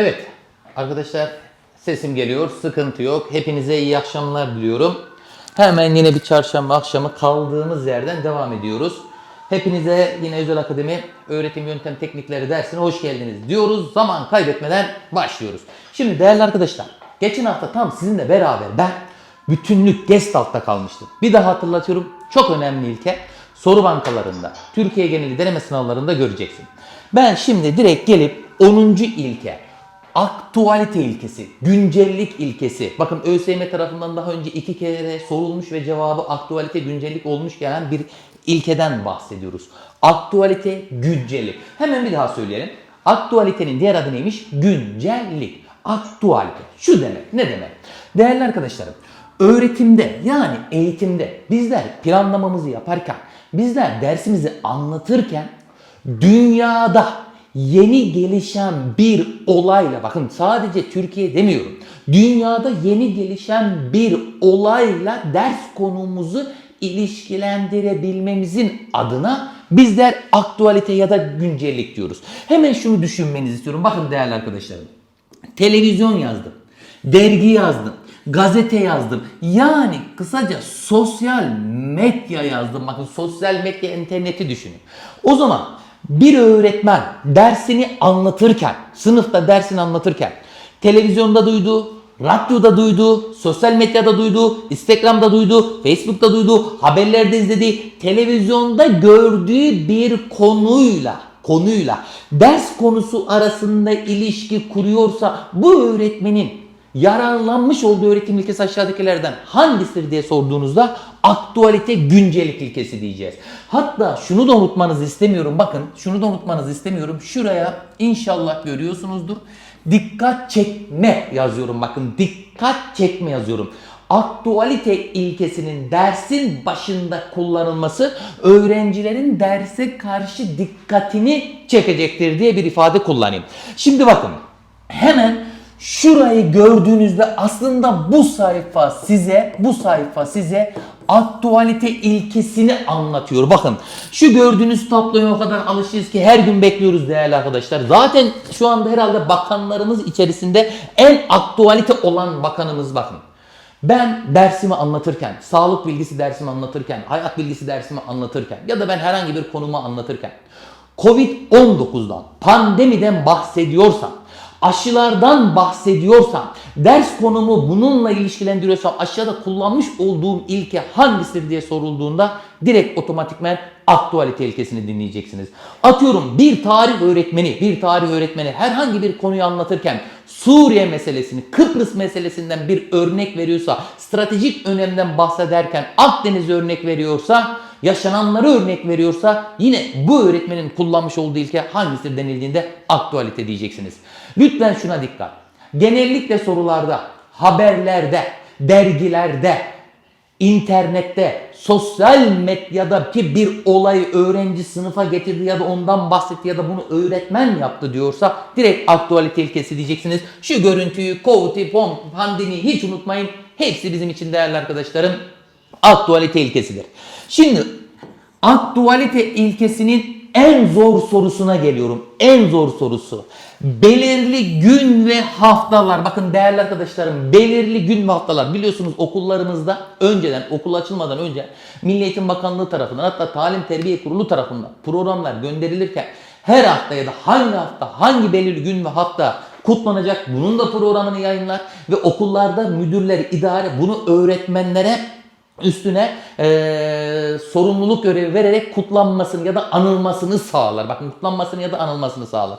Evet arkadaşlar sesim geliyor sıkıntı yok. Hepinize iyi akşamlar diliyorum. Hemen yine bir çarşamba akşamı kaldığımız yerden devam ediyoruz. Hepinize yine Özel Akademi Öğretim Yöntem Teknikleri dersine hoş geldiniz diyoruz. Zaman kaybetmeden başlıyoruz. Şimdi değerli arkadaşlar geçen hafta tam sizinle beraber ben bütünlük Gestalt'ta kalmıştım. Bir daha hatırlatıyorum çok önemli ilke soru bankalarında Türkiye geneli deneme sınavlarında göreceksin. Ben şimdi direkt gelip 10. ilke aktualite ilkesi, güncellik ilkesi. Bakın ÖSYM tarafından daha önce iki kere sorulmuş ve cevabı aktualite güncellik olmuş gelen bir ilkeden bahsediyoruz. Aktualite, güncellik. Hemen bir daha söyleyelim. Aktualitenin diğer adı neymiş? Güncellik. Aktualite. Şu demek. Ne demek? Değerli arkadaşlarım, öğretimde yani eğitimde bizler planlamamızı yaparken, bizler dersimizi anlatırken dünyada yeni gelişen bir olayla bakın sadece Türkiye demiyorum. Dünyada yeni gelişen bir olayla ders konumuzu ilişkilendirebilmemizin adına bizler aktualite ya da güncellik diyoruz. Hemen şunu düşünmenizi istiyorum. Bakın değerli arkadaşlarım. Televizyon yazdım. Dergi yazdım. Gazete yazdım. Yani kısaca sosyal medya yazdım. Bakın sosyal medya interneti düşünün. O zaman bir öğretmen dersini anlatırken, sınıfta dersini anlatırken televizyonda duydu, radyoda duydu, sosyal medyada duydu, Instagram'da duydu, Facebook'ta duydu, haberlerde izledi, televizyonda gördüğü bir konuyla konuyla ders konusu arasında ilişki kuruyorsa bu öğretmenin yararlanmış olduğu öğretim ilkesi aşağıdakilerden hangisidir diye sorduğunuzda aktualite güncelik ilkesi diyeceğiz. Hatta şunu da unutmanızı istemiyorum. Bakın şunu da unutmanızı istemiyorum. Şuraya inşallah görüyorsunuzdur. Dikkat çekme yazıyorum. Bakın dikkat çekme yazıyorum. Aktualite ilkesinin dersin başında kullanılması öğrencilerin derse karşı dikkatini çekecektir diye bir ifade kullanayım. Şimdi bakın hemen Şurayı gördüğünüzde aslında bu sayfa size bu sayfa size aktualite ilkesini anlatıyor. Bakın şu gördüğünüz tabloya o kadar alışığız ki her gün bekliyoruz değerli arkadaşlar. Zaten şu anda herhalde bakanlarımız içerisinde en aktualite olan bakanımız bakın. Ben dersimi anlatırken, sağlık bilgisi dersimi anlatırken, hayat bilgisi dersimi anlatırken ya da ben herhangi bir konumu anlatırken Covid-19'dan, pandemiden bahsediyorsam aşılardan bahsediyorsam, ders konumu bununla ilişkilendiriyorsam aşağıda kullanmış olduğum ilke hangisidir diye sorulduğunda direkt otomatikmen aktualite ilkesini dinleyeceksiniz. Atıyorum bir tarih öğretmeni, bir tarih öğretmeni herhangi bir konuyu anlatırken Suriye meselesini, Kıbrıs meselesinden bir örnek veriyorsa, stratejik önemden bahsederken Akdeniz örnek veriyorsa, yaşananları örnek veriyorsa yine bu öğretmenin kullanmış olduğu ilke hangisidir denildiğinde aktualite diyeceksiniz. Lütfen şuna dikkat. Genellikle sorularda, haberlerde, dergilerde, internette, sosyal medyadaki bir olayı öğrenci sınıfa getirdi ya da ondan bahsetti ya da bunu öğretmen yaptı diyorsa direkt aktualite ilkesi diyeceksiniz. Şu görüntüyü, Covid'i, pandemiyi hiç unutmayın. Hepsi bizim için değerli arkadaşlarım aktualite ilkesidir. Şimdi aktualite ilkesinin en zor sorusuna geliyorum. En zor sorusu. Belirli gün ve haftalar. Bakın değerli arkadaşlarım belirli gün ve haftalar. Biliyorsunuz okullarımızda önceden okul açılmadan önce Milli Eğitim Bakanlığı tarafından hatta Talim Terbiye Kurulu tarafından programlar gönderilirken her hafta ya da hangi hafta hangi belirli gün ve hafta kutlanacak bunun da programını yayınlar ve okullarda müdürler, idare bunu öğretmenlere üstüne eee, sorumluluk görevi vererek kutlanmasını ya da anılmasını sağlar. Bakın kutlanmasını ya da anılmasını sağlar.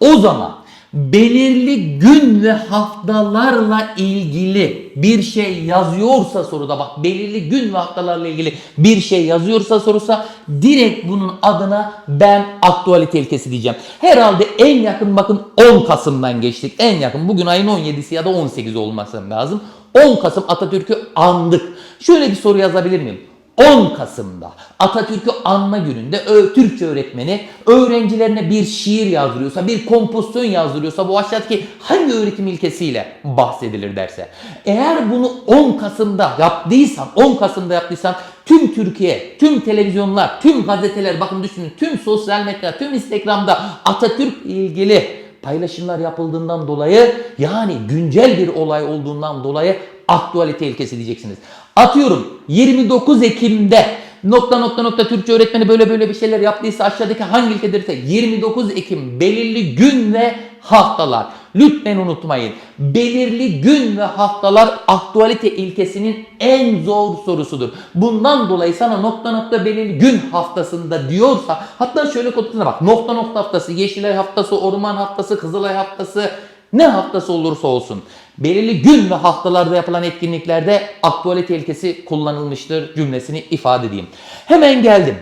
O zaman belirli gün ve haftalarla ilgili bir şey yazıyorsa soruda bak belirli gün ve haftalarla ilgili bir şey yazıyorsa sorusa direkt bunun adına ben aktualite ilkesi diyeceğim. Herhalde en yakın bakın 10 Kasım'dan geçtik. En yakın bugün ayın 17'si ya da 18'i olması lazım. 10 Kasım Atatürk'ü andık. Şöyle bir soru yazabilir miyim? 10 Kasım'da Atatürk'ü anma gününde Türkçe öğretmeni öğrencilerine bir şiir yazdırıyorsa, bir kompozisyon yazdırıyorsa bu aşağıdaki hangi öğretim ilkesiyle bahsedilir derse. Eğer bunu 10 Kasım'da yaptıysan, 10 Kasım'da yaptıysan tüm Türkiye, tüm televizyonlar, tüm gazeteler bakın düşünün tüm sosyal medya, tüm Instagram'da Atatürk ilgili paylaşımlar yapıldığından dolayı yani güncel bir olay olduğundan dolayı aktualite ilkesi diyeceksiniz. Atıyorum 29 Ekim'de nokta nokta nokta Türkçe öğretmeni böyle böyle bir şeyler yaptıysa aşağıdaki hangi ilkedirse 29 Ekim belirli gün ve haftalar. Lütfen unutmayın. Belirli gün ve haftalar aktualite ilkesinin en zor sorusudur. Bundan dolayı sana nokta nokta belirli gün haftasında diyorsa hatta şöyle koduna bak. Nokta nokta haftası, Yeşilay haftası, Orman haftası, Kızılay haftası ne haftası olursa olsun belirli gün ve haftalarda yapılan etkinliklerde aktualite ilkesi kullanılmıştır cümlesini ifade edeyim. Hemen geldim.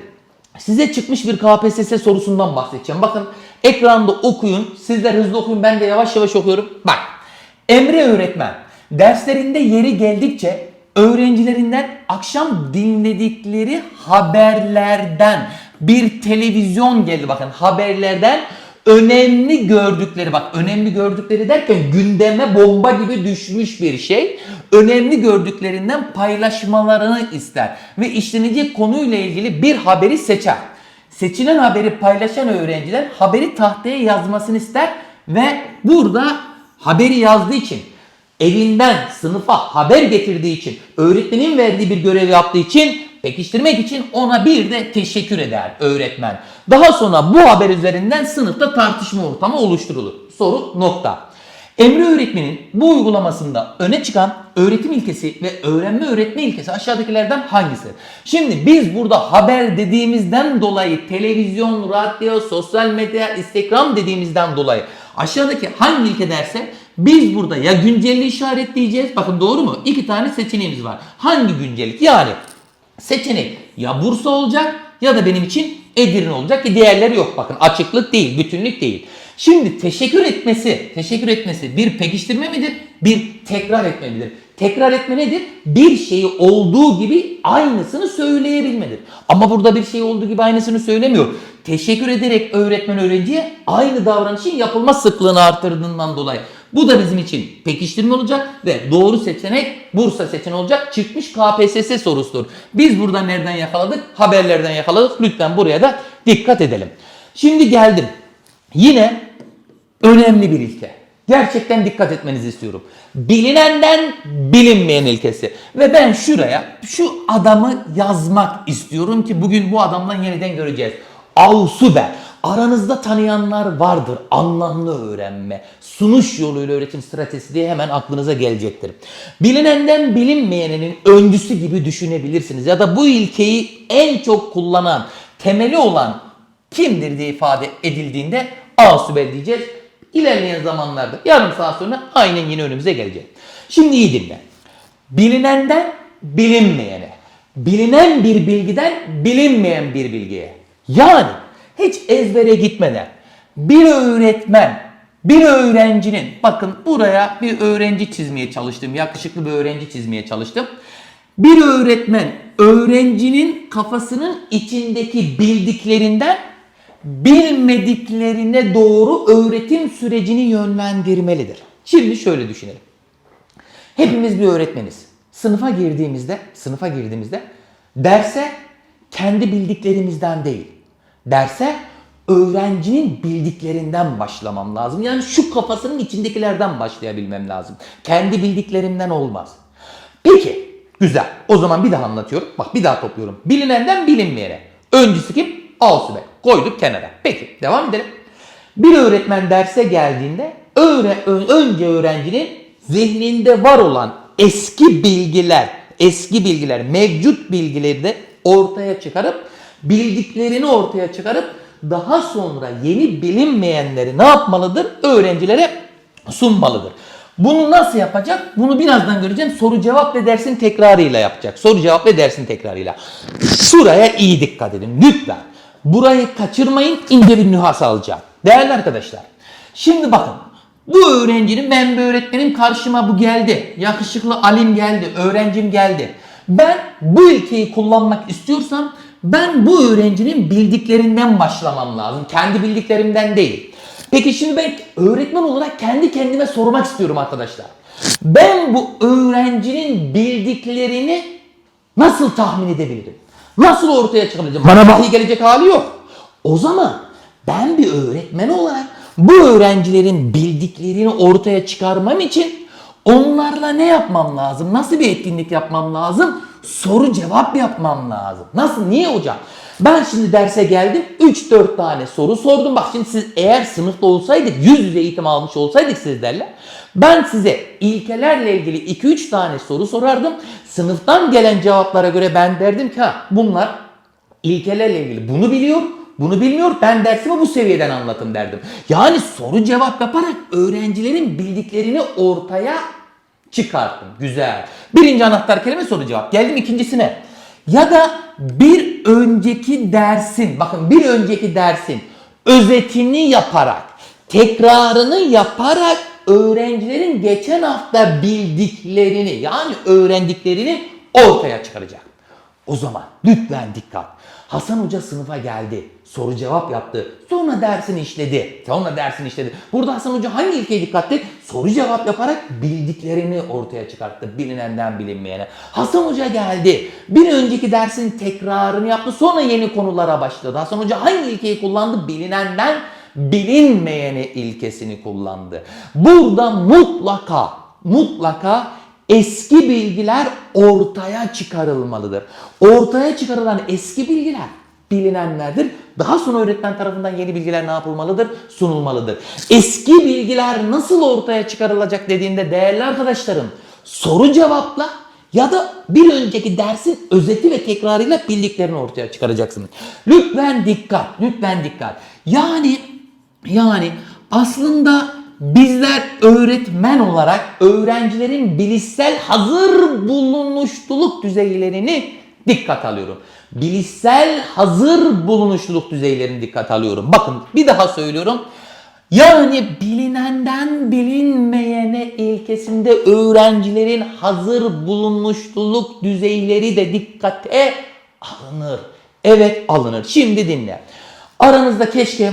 Size çıkmış bir KPSS sorusundan bahsedeceğim. Bakın ekranda okuyun. Sizler hızlı okuyun. Ben de yavaş yavaş okuyorum. Bak. Emre öğretmen derslerinde yeri geldikçe öğrencilerinden akşam dinledikleri haberlerden bir televizyon geldi bakın haberlerden önemli gördükleri bak önemli gördükleri derken gündeme bomba gibi düşmüş bir şey. Önemli gördüklerinden paylaşmalarını ister ve işlenecek konuyla ilgili bir haberi seçer. Seçilen haberi paylaşan öğrenciler haberi tahtaya yazmasını ister ve burada haberi yazdığı için evinden sınıfa haber getirdiği için öğretmenin verdiği bir görev yaptığı için pekiştirmek için ona bir de teşekkür eder öğretmen. Daha sonra bu haber üzerinden sınıfta tartışma ortamı oluşturulur. Soru nokta. Emre öğretmenin bu uygulamasında öne çıkan öğretim ilkesi ve öğrenme öğretme ilkesi aşağıdakilerden hangisi? Şimdi biz burada haber dediğimizden dolayı televizyon, radyo, sosyal medya, Instagram dediğimizden dolayı aşağıdaki hangi ilke derse biz burada ya güncelliği işaretleyeceğiz. Bakın doğru mu? İki tane seçeneğimiz var. Hangi güncellik? Yani seçenek ya Bursa olacak ya da benim için Edirne olacak ki diğerleri yok bakın açıklık değil bütünlük değil. Şimdi teşekkür etmesi, teşekkür etmesi bir pekiştirme midir? Bir tekrar etme midir? Tekrar etme nedir? Bir şeyi olduğu gibi aynısını söyleyebilmedir. Ama burada bir şey olduğu gibi aynısını söylemiyor. Teşekkür ederek öğretmen öğrenciye aynı davranışın yapılma sıklığını artırdığından dolayı. Bu da bizim için pekiştirme olacak ve doğru seçenek Bursa seçeneği olacak. Çıkmış KPSS sorusudur. Biz burada nereden yakaladık? Haberlerden yakaladık. Lütfen buraya da dikkat edelim. Şimdi geldim. Yine önemli bir ilke. Gerçekten dikkat etmenizi istiyorum. Bilinenden bilinmeyen ilkesi. Ve ben şuraya şu adamı yazmak istiyorum ki bugün bu adamdan yeniden göreceğiz. Ausube. Aranızda tanıyanlar vardır. Anlamlı öğrenme. Sunuş yoluyla öğretim stratejisi diye hemen aklınıza gelecektir. Bilinenden bilinmeyenin öncüsü gibi düşünebilirsiniz. Ya da bu ilkeyi en çok kullanan, temeli olan kimdir diye ifade edildiğinde Asube diyeceğiz. İlerleyen zamanlarda yarım saat sonra aynen yine önümüze gelecek. Şimdi iyi dinle. Bilinenden bilinmeyene, bilinen bir bilgiden bilinmeyen bir bilgiye. Yani hiç ezbere gitmeden bir öğretmen, bir öğrencinin, bakın buraya bir öğrenci çizmeye çalıştım, yakışıklı bir öğrenci çizmeye çalıştım. Bir öğretmen öğrencinin kafasının içindeki bildiklerinden bilmediklerine doğru öğretim sürecini yönlendirmelidir. Şimdi şöyle düşünelim. Hepimiz bir öğretmeniz. Sınıfa girdiğimizde, sınıfa girdiğimizde derse kendi bildiklerimizden değil, derse öğrencinin bildiklerinden başlamam lazım. Yani şu kafasının içindekilerden başlayabilmem lazım. Kendi bildiklerimden olmaz. Peki, güzel. O zaman bir daha anlatıyorum. Bak bir daha topluyorum. Bilinenden bilinmeyene. Öncüsü kim? Asube. Koyduk kenara. Peki, devam edelim. Bir öğretmen derse geldiğinde öğre, önce öğrencinin zihninde var olan eski bilgiler, eski bilgiler, mevcut bilgileri de ortaya çıkarıp bildiklerini ortaya çıkarıp daha sonra yeni bilinmeyenleri ne yapmalıdır? Öğrencilere sunmalıdır. Bunu nasıl yapacak? Bunu birazdan göreceğim. Soru cevap ve dersin tekrarıyla yapacak. Soru cevap ve dersin tekrarıyla. Şuraya iyi dikkat edin lütfen. Burayı kaçırmayın. ince bir nühas alacağım. Değerli arkadaşlar. Şimdi bakın. Bu öğrencinin ben bir öğretmenim karşıma bu geldi. Yakışıklı alim geldi. Öğrencim geldi. Ben bu ilkeyi kullanmak istiyorsam ben bu öğrencinin bildiklerinden başlamam lazım. Kendi bildiklerimden değil. Peki şimdi ben öğretmen olarak kendi kendime sormak istiyorum arkadaşlar. Ben bu öğrencinin bildiklerini nasıl tahmin edebilirim? Nasıl ortaya çıkaracağım? Bana vahiy gelecek hali yok. O zaman ben bir öğretmen olarak bu öğrencilerin bildiklerini ortaya çıkarmam için onlarla ne yapmam lazım? Nasıl bir etkinlik yapmam lazım? Soru cevap yapmam lazım. Nasıl? Niye hocam? Ben şimdi derse geldim 3-4 tane soru sordum. Bak şimdi siz eğer sınıfta olsaydık yüz yüze eğitim almış olsaydık sizlerle ben size ilkelerle ilgili 2-3 tane soru sorardım. Sınıftan gelen cevaplara göre ben derdim ki ha bunlar ilkelerle ilgili bunu biliyor, bunu bilmiyor. Ben dersimi bu seviyeden anlatım derdim. Yani soru cevap yaparak öğrencilerin bildiklerini ortaya çıkarttım. Güzel. Birinci anahtar kelime soru cevap. Geldim ikincisine. Ya da bir önceki dersin, bakın bir önceki dersin özetini yaparak, tekrarını yaparak öğrencilerin geçen hafta bildiklerini yani öğrendiklerini ortaya çıkaracak. O zaman lütfen dikkat. Hasan Hoca sınıfa geldi. Soru cevap yaptı. Sonra dersini işledi. Sonra dersini işledi. Burada Hasan Hoca hangi ilkeye dikkatli? Soru cevap yaparak bildiklerini ortaya çıkarttı. Bilinenden bilinmeyene. Hasan Hoca geldi. Bir önceki dersin tekrarını yaptı. Sonra yeni konulara başladı. Hasan Hoca hangi ilkeyi kullandı? Bilinenden bilinmeyene ilkesini kullandı. Burada mutlaka mutlaka eski bilgiler ortaya çıkarılmalıdır. Ortaya çıkarılan eski bilgiler bilinenlerdir. Daha sonra öğretmen tarafından yeni bilgiler ne yapılmalıdır? Sunulmalıdır. Eski bilgiler nasıl ortaya çıkarılacak dediğinde değerli arkadaşlarım soru cevapla ya da bir önceki dersin özeti ve tekrarıyla bildiklerini ortaya çıkaracaksınız. Lütfen dikkat, lütfen dikkat. Yani yani aslında bizler öğretmen olarak öğrencilerin bilişsel hazır bulunuşluluk düzeylerini dikkat alıyorum. Bilişsel hazır bulunuşluluk düzeylerini dikkat alıyorum. Bakın bir daha söylüyorum. Yani bilinenden bilinmeyene ilkesinde öğrencilerin hazır bulunuşluluk düzeyleri de dikkate alınır. Evet alınır. Şimdi dinle. Aranızda keşke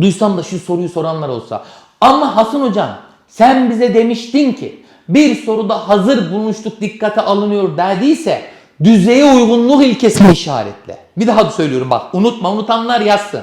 duysam da şu soruyu soranlar olsa. Ama Hasan hocam sen bize demiştin ki bir soruda hazır bulunuşluk dikkate alınıyor dediyse düzeye uygunluk ilkesini işaretle. Bir daha da söylüyorum bak unutma unutanlar yazsın.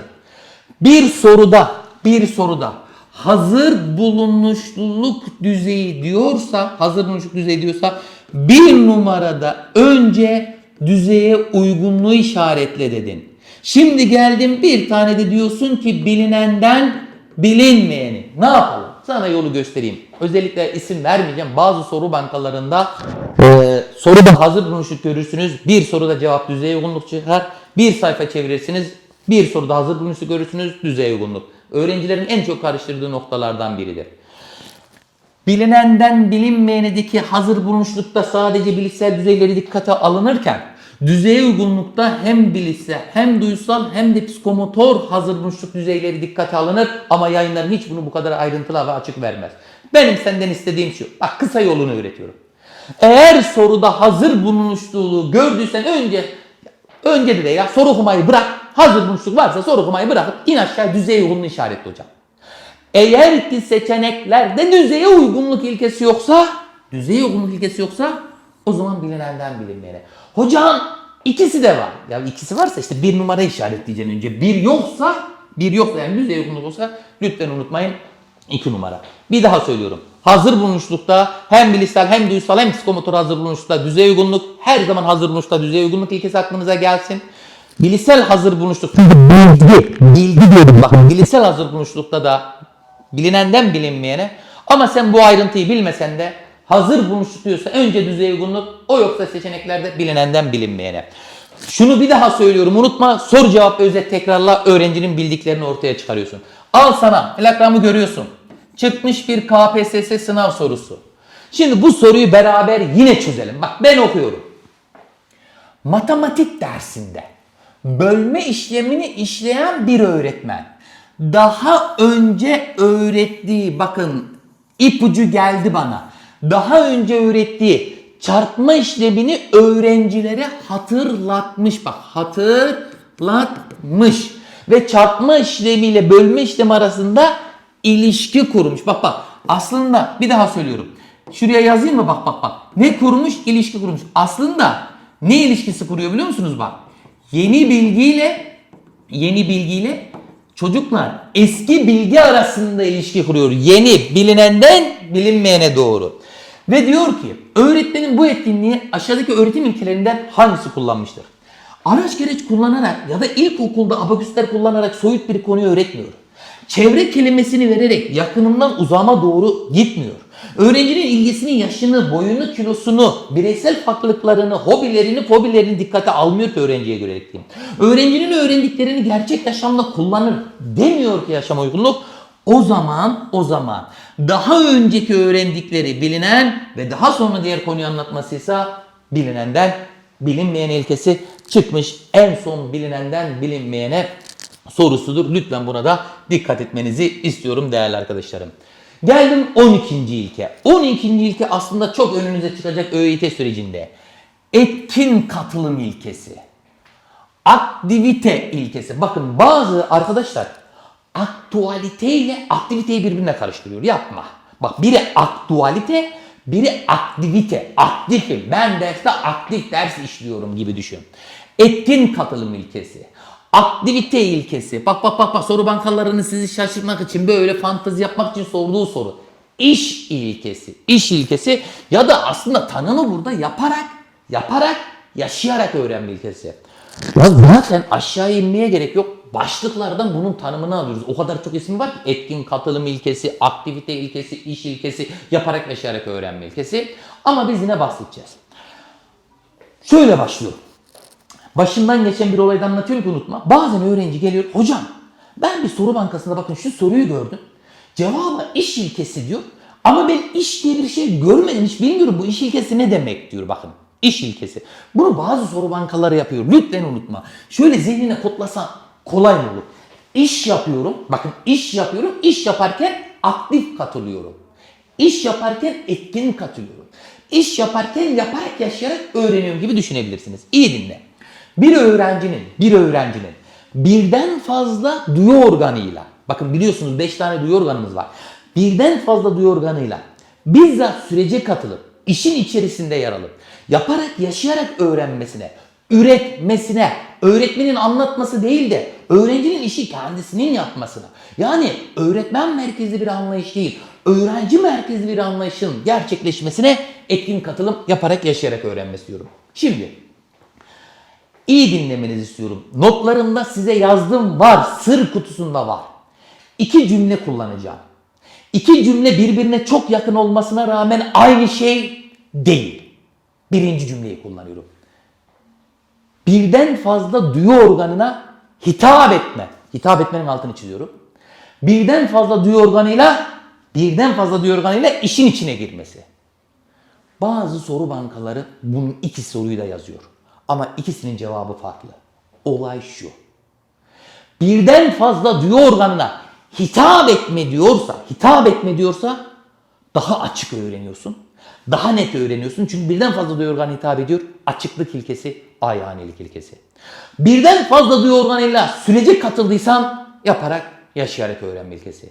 Bir soruda bir soruda hazır bulunuşluluk düzeyi diyorsa hazır bulunuşluk düzeyi diyorsa bir numarada önce düzeye uygunluğu işaretle dedin. Şimdi geldim bir tane de diyorsun ki bilinenden bilinmeyeni. Ne yapalım? Sana yolu göstereyim. Özellikle isim vermeyeceğim. Bazı soru bankalarında e, soruda hazır bulunuşluk görürsünüz. Bir soruda cevap düzeye uygunluk çıkar. Bir sayfa çevirirsiniz. Bir soruda hazır bulunuşluk görürsünüz. Düzeye uygunluk. Öğrencilerin en çok karıştırdığı noktalardan biridir. Bilinenden bilinmeyenedeki hazır bulunuşlukta sadece bilişsel düzeyleri dikkate alınırken düzeye uygunlukta hem bilişsel hem duysal hem de psikomotor hazır bulunuşluk düzeyleri dikkate alınır ama yayınların hiç bunu bu kadar ayrıntılı ve açık vermez. Benim senden istediğim şu. Bak kısa yolunu öğretiyorum. Eğer soruda hazır bulunuşluluğu gördüysen önce önce de ya soru okumayı bırak. Hazır bulunuşluk varsa soru okumayı bırakıp in aşağı düzeye uygunluğu işaretle hocam. Eğer ki seçeneklerde düzeye uygunluk ilkesi yoksa, düzeye uygunluk ilkesi yoksa o zaman bilinenden bilinmeyene. Hocam ikisi de var. Ya ikisi varsa işte bir numara işaretleyeceksin önce. Bir yoksa, bir yoksa yani düzeye uygunluk olsa lütfen unutmayın iki numara. Bir daha söylüyorum. Hazır bulunuşlukta hem bilişsel hem duysal hem psikomotor hazır bulunuşlukta düzey uygunluk her zaman hazır bulunuşta düzey uygunluk ilkesi aklınıza gelsin. Bilişsel hazır bulunuşlukta bilgi, bilgi diyordum bak bilişsel hazır bulunuşlukta da bilinenden bilinmeyene ama sen bu ayrıntıyı bilmesen de hazır bulunuşluk diyorsa önce düzey uygunluk o yoksa seçeneklerde bilinenden bilinmeyene. Şunu bir daha söylüyorum unutma soru cevap özet tekrarla öğrencinin bildiklerini ortaya çıkarıyorsun. Al sana plakramı görüyorsun. Çıkmış bir KPSS sınav sorusu. Şimdi bu soruyu beraber yine çözelim. Bak ben okuyorum. Matematik dersinde bölme işlemini işleyen bir öğretmen daha önce öğrettiği bakın ipucu geldi bana. Daha önce öğrettiği çarpma işlemini öğrencilere hatırlatmış. Bak hatırlatmış. Ve çarpma işlemiyle bölme işlemi arasında ilişki kurmuş. Bak bak aslında bir daha söylüyorum. Şuraya yazayım mı bak bak bak. Ne kurmuş? İlişki kurmuş. Aslında ne ilişkisi kuruyor biliyor musunuz bak? Yeni bilgiyle yeni bilgiyle Çocuklar eski bilgi arasında ilişki kuruyor. Yeni bilinenden bilinmeyene doğru. Ve diyor ki öğretmenin bu etkinliği aşağıdaki öğretim ilkelerinden hangisi kullanmıştır? Araç gereç kullanarak ya da ilkokulda abaküsler kullanarak soyut bir konuyu öğretmiyor. Çevre kelimesini vererek yakınından uzama doğru gitmiyor. Öğrencinin ilgisini, yaşını, boyunu, kilosunu, bireysel farklılıklarını, hobilerini, fobilerini dikkate almıyor ki öğrenciye göre eğitim. Öğrencinin öğrendiklerini gerçek yaşamda kullanır demiyor ki yaşam uygunluk. O zaman, o zaman daha önceki öğrendikleri bilinen ve daha sonra diğer konuyu anlatmasıysa bilinenden bilinmeyen ilkesi çıkmış. En son bilinenden bilinmeyene sorusudur. Lütfen buna da dikkat etmenizi istiyorum değerli arkadaşlarım. Geldim 12. ilke. 12. ilke aslında çok önünüze çıkacak ÖİT sürecinde. Etkin katılım ilkesi. Aktivite ilkesi. Bakın bazı arkadaşlar aktualite ile aktiviteyi birbirine karıştırıyor. Yapma. Bak biri aktualite, biri aktivite. Aktifim. Ben derste aktif ders işliyorum gibi düşün. Etkin katılım ilkesi. Aktivite ilkesi. Bak bak bak bak soru bankalarını sizi şaşırtmak için böyle fantezi yapmak için sorduğu soru. İş ilkesi. İş ilkesi ya da aslında tanımı burada yaparak, yaparak, yaşayarak öğrenme ilkesi. Ya zaten aşağı inmeye gerek yok. Başlıklardan bunun tanımını alıyoruz. O kadar çok ismi var ki etkin katılım ilkesi, aktivite ilkesi, iş ilkesi, yaparak yaşayarak öğrenme ilkesi. Ama biz yine bahsedeceğiz. Şöyle başlıyorum. Başımdan geçen bir olaydan anlatıyorum ki unutma. Bazen öğrenci geliyor. Hocam ben bir soru bankasında bakın şu soruyu gördüm. Cevabı iş ilkesi diyor. Ama ben iş diye bir şey görmedim. Hiç bilmiyorum bu iş ilkesi ne demek diyor bakın. İş ilkesi. Bunu bazı soru bankaları yapıyor. Lütfen unutma. Şöyle zihnine kodlasan kolay mı olur? İş yapıyorum. Bakın iş yapıyorum. İş yaparken aktif katılıyorum. İş yaparken etkin katılıyorum. İş yaparken yaparak yaşayarak öğreniyorum gibi düşünebilirsiniz. İyi dinle. Bir öğrencinin, bir öğrencinin birden fazla duyu organıyla, bakın biliyorsunuz 5 tane duyu organımız var. Birden fazla duyu organıyla bizzat sürece katılıp, işin içerisinde yer alıp, yaparak, yaşayarak öğrenmesine, üretmesine, öğretmenin anlatması değil de öğrencinin işi kendisinin yapmasına. Yani öğretmen merkezli bir anlayış değil, öğrenci merkezli bir anlayışın gerçekleşmesine etkin katılım yaparak, yaşayarak öğrenmesi diyorum. Şimdi İyi dinlemenizi istiyorum. Notlarımda size yazdım var. Sır kutusunda var. İki cümle kullanacağım. İki cümle birbirine çok yakın olmasına rağmen aynı şey değil. Birinci cümleyi kullanıyorum. Birden fazla duyu organına hitap etme. Hitap etmenin altını çiziyorum. Birden fazla duyu organıyla birden fazla duyu organıyla işin içine girmesi. Bazı soru bankaları bunun iki soruyu da yazıyor. Ama ikisinin cevabı farklı. Olay şu. Birden fazla duyu organına hitap etme diyorsa, hitap etme diyorsa daha açık öğreniyorsun. Daha net öğreniyorsun. Çünkü birden fazla duyu organı hitap ediyor. Açıklık ilkesi, ayanelik ilkesi. Birden fazla duyu organıyla sürece katıldıysan yaparak, yaşayarak öğrenme ilkesi.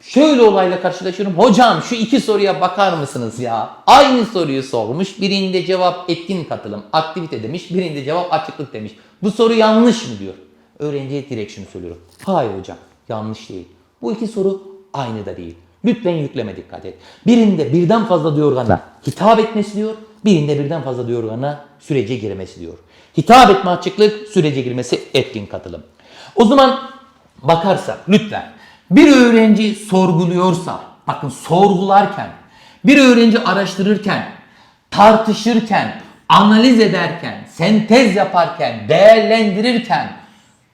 Şöyle olayla karşılaşıyorum. Hocam şu iki soruya bakar mısınız ya? Aynı soruyu sormuş. Birinde cevap etkin katılım, aktivite demiş. Birinde cevap açıklık demiş. Bu soru yanlış mı diyor. Öğrenciye direkt şunu söylüyorum. Hayır hocam yanlış değil. Bu iki soru aynı da değil. Lütfen yükleme dikkat et. Birinde birden fazla duyu organına hitap etmesi diyor. Birinde birden fazla duyu organına sürece girmesi diyor. Hitap etme açıklık, sürece girmesi etkin katılım. O zaman bakarsak lütfen bir öğrenci sorguluyorsa, bakın sorgularken, bir öğrenci araştırırken, tartışırken, analiz ederken, sentez yaparken, değerlendirirken,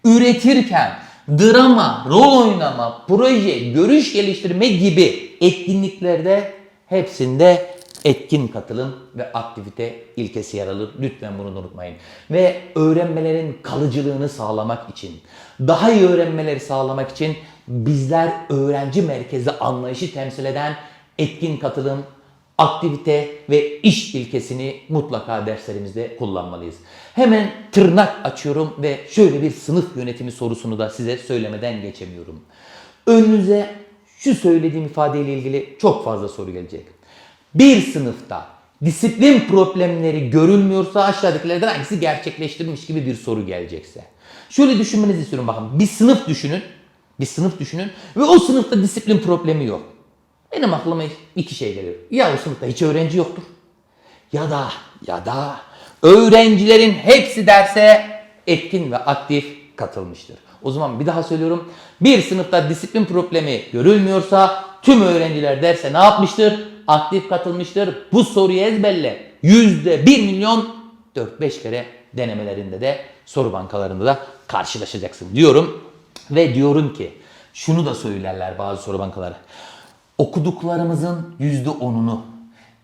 üretirken, drama, rol oynama, proje, görüş geliştirme gibi etkinliklerde hepsinde etkin katılım ve aktivite ilkesi yer alır. Lütfen bunu unutmayın. Ve öğrenmelerin kalıcılığını sağlamak için, daha iyi öğrenmeleri sağlamak için bizler öğrenci merkezi anlayışı temsil eden etkin katılım, aktivite ve iş ilkesini mutlaka derslerimizde kullanmalıyız. Hemen tırnak açıyorum ve şöyle bir sınıf yönetimi sorusunu da size söylemeden geçemiyorum. Önünüze şu söylediğim ifadeyle ilgili çok fazla soru gelecek. Bir sınıfta disiplin problemleri görülmüyorsa aşağıdakilerden hangisi gerçekleştirilmiş gibi bir soru gelecekse. Şöyle düşünmenizi istiyorum bakın. Bir sınıf düşünün. Bir sınıf düşünün ve o sınıfta disiplin problemi yok. Benim aklıma iki şey geliyor. Ya o sınıfta hiç öğrenci yoktur. Ya da ya da öğrencilerin hepsi derse etkin ve aktif katılmıştır. O zaman bir daha söylüyorum. Bir sınıfta disiplin problemi görülmüyorsa tüm öğrenciler derse ne yapmıştır? Aktif katılmıştır. Bu soruyu ezberle. Yüzde 1 milyon 4-5 kere denemelerinde de soru bankalarında da karşılaşacaksın diyorum. Ve diyorum ki şunu da söylerler bazı soru bankaları. Okuduklarımızın yüzde onunu,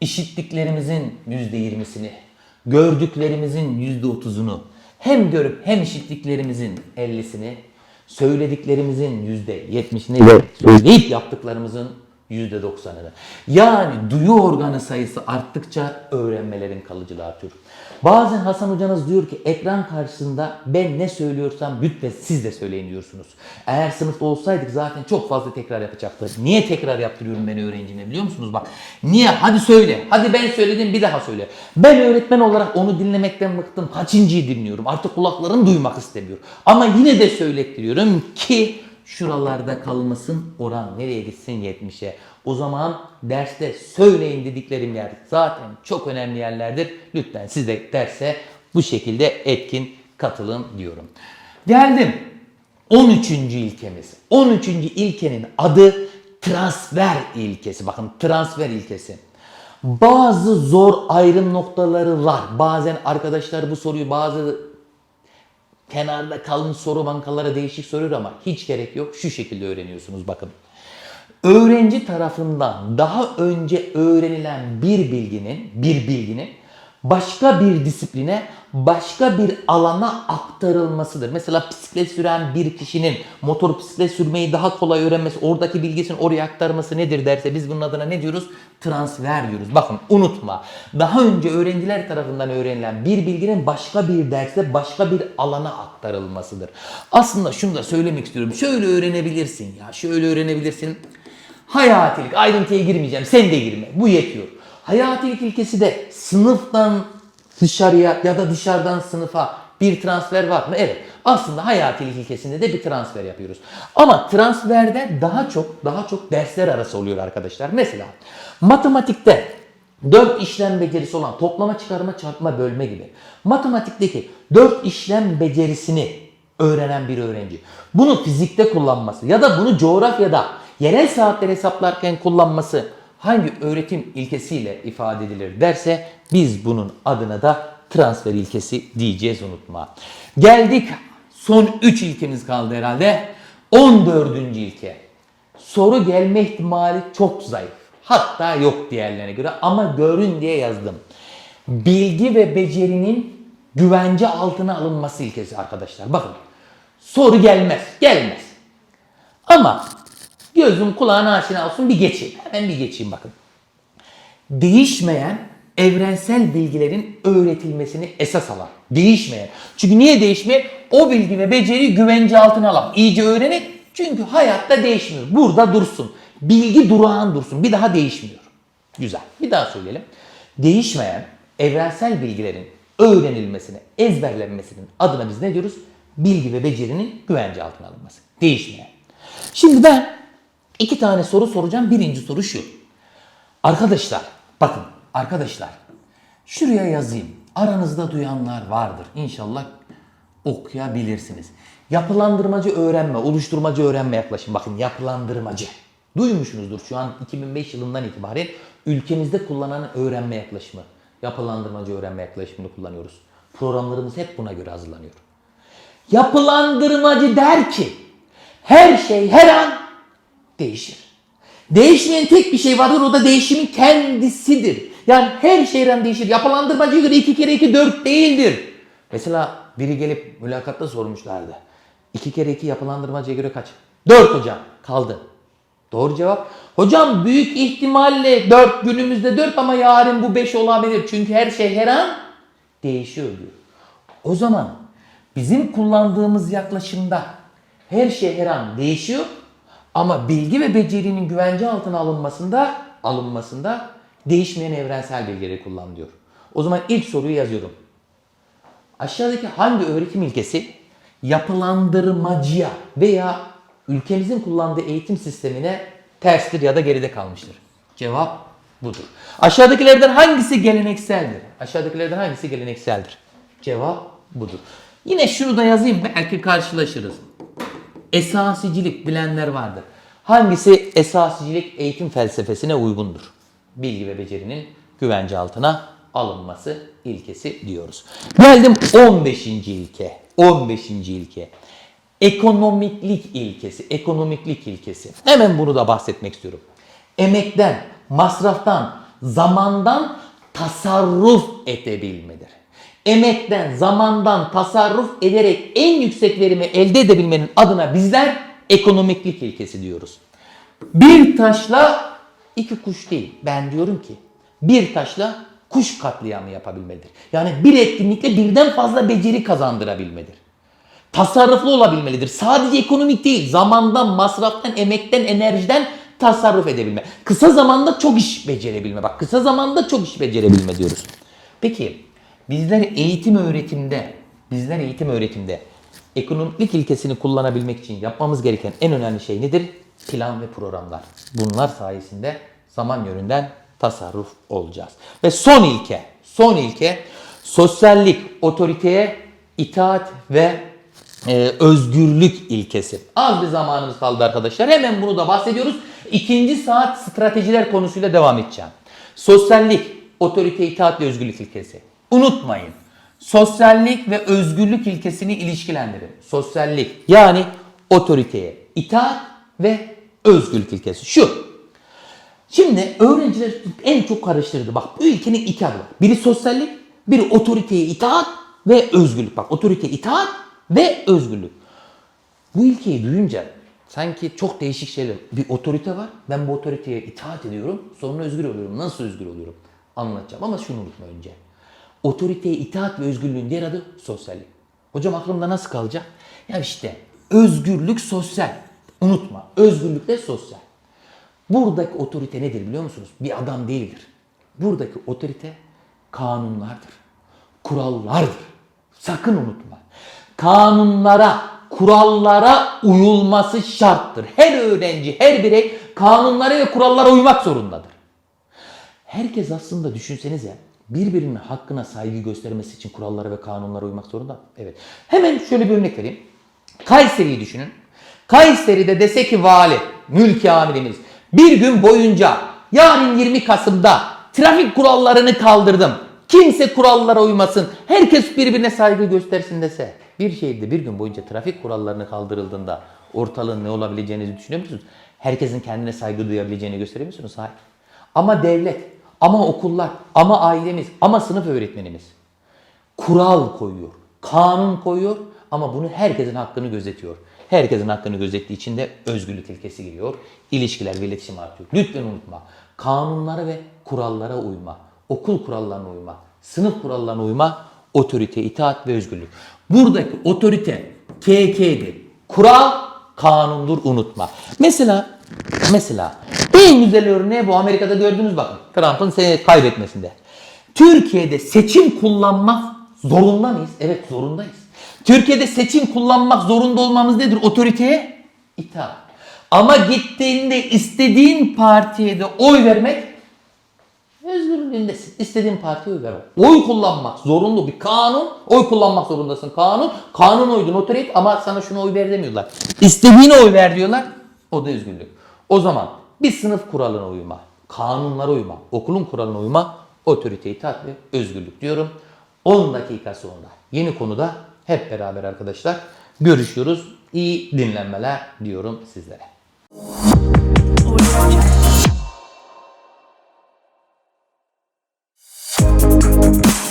işittiklerimizin yüzde yirmisini, gördüklerimizin yüzde otuzunu, hem görüp hem işittiklerimizin ellisini, söylediklerimizin yüzde yetmişini ve söyleyip yaptıklarımızın yüzde doksanını. Yani duyu organı sayısı arttıkça öğrenmelerin kalıcılığı artıyor. Bazen Hasan hocanız diyor ki ekran karşısında ben ne söylüyorsam lütfen siz de söyleyin diyorsunuz. Eğer sınıfta olsaydık zaten çok fazla tekrar yapacaktı. Niye tekrar yaptırıyorum ben öğrencime biliyor musunuz? Bak niye? Hadi söyle. Hadi ben söyledim bir daha söyle. Ben öğretmen olarak onu dinlemekten bıktım. Kaçıncıyı dinliyorum. Artık kulaklarım duymak istemiyor. Ama yine de söylettiriyorum ki şuralarda kalmasın oran nereye gitsin 70'e. O zaman derste söyleyin dediklerim yer zaten çok önemli yerlerdir. Lütfen siz de derse bu şekilde etkin katılın diyorum. Geldim 13. ilkemiz. 13. ilkenin adı transfer ilkesi. Bakın transfer ilkesi. Bazı zor ayrım noktaları var. Bazen arkadaşlar bu soruyu bazı kenarda kalın soru bankalara değişik soruyor ama hiç gerek yok. Şu şekilde öğreniyorsunuz bakın. Öğrenci tarafından daha önce öğrenilen bir bilginin, bir bilginin başka bir disipline, başka bir alana aktarılmasıdır. Mesela bisiklet süren bir kişinin motor bisiklet sürmeyi daha kolay öğrenmesi, oradaki bilgisini oraya aktarması nedir derse biz bunun adına ne diyoruz? Transfer diyoruz. Bakın unutma. Daha önce öğrenciler tarafından öğrenilen bir bilginin başka bir derse, başka bir alana aktarılmasıdır. Aslında şunu da söylemek istiyorum. Şöyle öğrenebilirsin ya, şöyle öğrenebilirsin. Hayatilik, ayrıntıya girmeyeceğim. Sen de girme. Bu yetiyor. Hayatilik ilkesi de sınıftan dışarıya ya da dışarıdan sınıfa bir transfer var mı? Evet. Aslında hayatilik ilkesinde de bir transfer yapıyoruz. Ama transferde daha çok daha çok dersler arası oluyor arkadaşlar. Mesela matematikte dört işlem becerisi olan toplama, çıkarma, çarpma, bölme gibi. Matematikteki dört işlem becerisini öğrenen bir öğrenci. Bunu fizikte kullanması ya da bunu coğrafyada yerel saatler hesaplarken kullanması hangi öğretim ilkesiyle ifade edilir derse biz bunun adına da transfer ilkesi diyeceğiz unutma. Geldik son 3 ilkemiz kaldı herhalde. 14. ilke. Soru gelme ihtimali çok zayıf. Hatta yok diğerlerine göre ama görün diye yazdım. Bilgi ve becerinin güvence altına alınması ilkesi arkadaşlar. Bakın soru gelmez. Gelmez. Ama gözüm kulağına aşina olsun bir geçeyim. Hemen bir geçeyim bakın. Değişmeyen evrensel bilgilerin öğretilmesini esas alan. Değişmeyen. Çünkü niye değişmeyen? O bilgi ve beceri güvence altına alan. İyice öğrenin. Çünkü hayatta değişmiyor. Burada dursun. Bilgi durağan dursun. Bir daha değişmiyor. Güzel. Bir daha söyleyelim. Değişmeyen evrensel bilgilerin öğrenilmesine, ezberlenmesinin adına biz ne diyoruz? Bilgi ve becerinin güvence altına alınması. Değişmeyen. Şimdi ben iki tane soru soracağım. Birinci soru şu. Arkadaşlar, bakın arkadaşlar. Şuraya yazayım. Aranızda duyanlar vardır. İnşallah okuyabilirsiniz. Yapılandırmacı öğrenme, oluşturmacı öğrenme yaklaşım. Bakın yapılandırmacı. Duymuşsunuzdur şu an 2005 yılından itibaren ülkemizde kullanılan öğrenme yaklaşımı. Yapılandırmacı öğrenme yaklaşımını kullanıyoruz. Programlarımız hep buna göre hazırlanıyor. Yapılandırmacı der ki her şey her an değişir. Değişmeyen tek bir şey vardır o da değişimin kendisidir. Yani her şeyden değişir. Yapılandırmacıya göre 2 kere 2 4 değildir. Mesela biri gelip mülakatta sormuşlardı. 2 kere 2 yapılandırmacıya göre kaç? 4 hocam. Kaldı. Doğru cevap. Hocam büyük ihtimalle 4 günümüzde 4 ama yarın bu 5 olabilir. Çünkü her şey her an değişiyor diyor. O zaman bizim kullandığımız yaklaşımda her şey her an değişiyor ama bilgi ve becerinin güvence altına alınmasında alınmasında değişmeyen evrensel bilgileri kullanılıyor. O zaman ilk soruyu yazıyorum. Aşağıdaki hangi öğretim ilkesi yapılandırmacıya veya ülkemizin kullandığı eğitim sistemine terstir ya da geride kalmıştır? Cevap budur. Aşağıdakilerden hangisi gelenekseldir? Aşağıdakilerden hangisi gelenekseldir? Cevap budur. Yine şunu da yazayım belki karşılaşırız. Esasicilik bilenler vardır. Hangisi esasicilik eğitim felsefesine uygundur? Bilgi ve becerinin güvence altına alınması ilkesi diyoruz. Geldim 15. ilke. 15. ilke. Ekonomiklik ilkesi. Ekonomiklik ilkesi. Hemen bunu da bahsetmek istiyorum. Emekten, masraftan, zamandan tasarruf edebilmedir. Emekten, zamandan tasarruf ederek en yüksek verimi elde edebilmenin adına bizler ekonomiklik ilkesi diyoruz. Bir taşla iki kuş değil. Ben diyorum ki bir taşla kuş katliamı yapabilmedir. Yani bir etkinlikle birden fazla beceri kazandırabilmedir. Tasarruflu olabilmelidir. Sadece ekonomik değil, zamandan, masraftan, emekten, enerjiden tasarruf edebilme. Kısa zamanda çok iş becerebilme. Bak kısa zamanda çok iş becerebilme diyoruz. Peki bizler eğitim öğretimde, bizler eğitim öğretimde ekonomik ilkesini kullanabilmek için yapmamız gereken en önemli şey nedir? Plan ve programlar. Bunlar sayesinde zaman yönünden tasarruf olacağız. Ve son ilke, son ilke sosyallik, otoriteye itaat ve e, özgürlük ilkesi. Az bir zamanımız kaldı arkadaşlar. Hemen bunu da bahsediyoruz. İkinci saat stratejiler konusuyla devam edeceğim. Sosyallik, otorite, itaat ve özgürlük ilkesi. Unutmayın. Sosyallik ve özgürlük ilkesini ilişkilendirin. Sosyallik yani otoriteye itaat ve özgürlük ilkesi. Şu. Şimdi öğrenciler en çok karıştırdı. Bak bu ilkenin iki adı var. Biri sosyallik, biri otoriteye itaat ve özgürlük. Bak otorite itaat ve özgürlük. Bu ilkeyi duyunca sanki çok değişik şeyler. Bir otorite var. Ben bu otoriteye itaat ediyorum. Sonra özgür oluyorum. Nasıl özgür oluyorum? Anlatacağım ama şunu unutma önce. Otoriteye itaat ve özgürlüğün diğer adı sosyallik. Hocam aklımda nasıl kalacak? Ya işte özgürlük sosyal. Unutma. Özgürlük de sosyal. Buradaki otorite nedir biliyor musunuz? Bir adam değildir. Buradaki otorite kanunlardır. Kurallardır. Sakın unutma. Kanunlara, kurallara uyulması şarttır. Her öğrenci, her birey kanunlara ve kurallara uymak zorundadır. Herkes aslında düşünsenize birbirinin hakkına saygı göstermesi için kurallara ve kanunlara uymak zorunda. Evet. Hemen şöyle bir örnek vereyim. Kayseri'yi düşünün. Kayseri'de dese ki vali, mülki amirimiz bir gün boyunca yarın 20 Kasım'da trafik kurallarını kaldırdım. Kimse kurallara uymasın. Herkes birbirine saygı göstersin dese. Bir şehirde bir gün boyunca trafik kurallarını kaldırıldığında ortalığın ne olabileceğini düşünüyor musunuz? Herkesin kendine saygı duyabileceğini gösteriyor musunuz? Hayır. Ama devlet, ama okullar, ama ailemiz, ama sınıf öğretmenimiz kural koyuyor, kanun koyuyor ama bunu herkesin hakkını gözetiyor. Herkesin hakkını gözettiği için de özgürlük ilkesi geliyor. İlişkiler ve iletişim artıyor. Lütfen unutma. Kanunlara ve kurallara uyma. Okul kurallarına uyma. Sınıf kurallarına uyma. Otorite, itaat ve özgürlük. Buradaki otorite KK'dir. Kural kanundur unutma. Mesela mesela en güzel örneği bu Amerika'da gördünüz bakın. Trump'ın kaybetmesinde. Türkiye'de seçim kullanmak zorunda mıyız? Evet zorundayız. Türkiye'de seçim kullanmak zorunda olmamız nedir? Otoriteye itaat. Ama gittiğinde istediğin partiye de oy vermek özgürlüğündesin. İstediğin partiye oy verme. Oy kullanmak zorunlu bir kanun. Oy kullanmak zorundasın kanun. Kanun oydun otorite ama sana şuna oy ver demiyorlar. İstediğine oy ver diyorlar. O da özgürlük. O zaman bir sınıf kuralına uyma, kanunlara uyma, okulun kuralına uyma, otorite itaat ve özgürlük diyorum. 10 dakika sonra yeni konuda hep beraber arkadaşlar görüşüyoruz. İyi dinlenmeler diyorum sizlere. Jungle.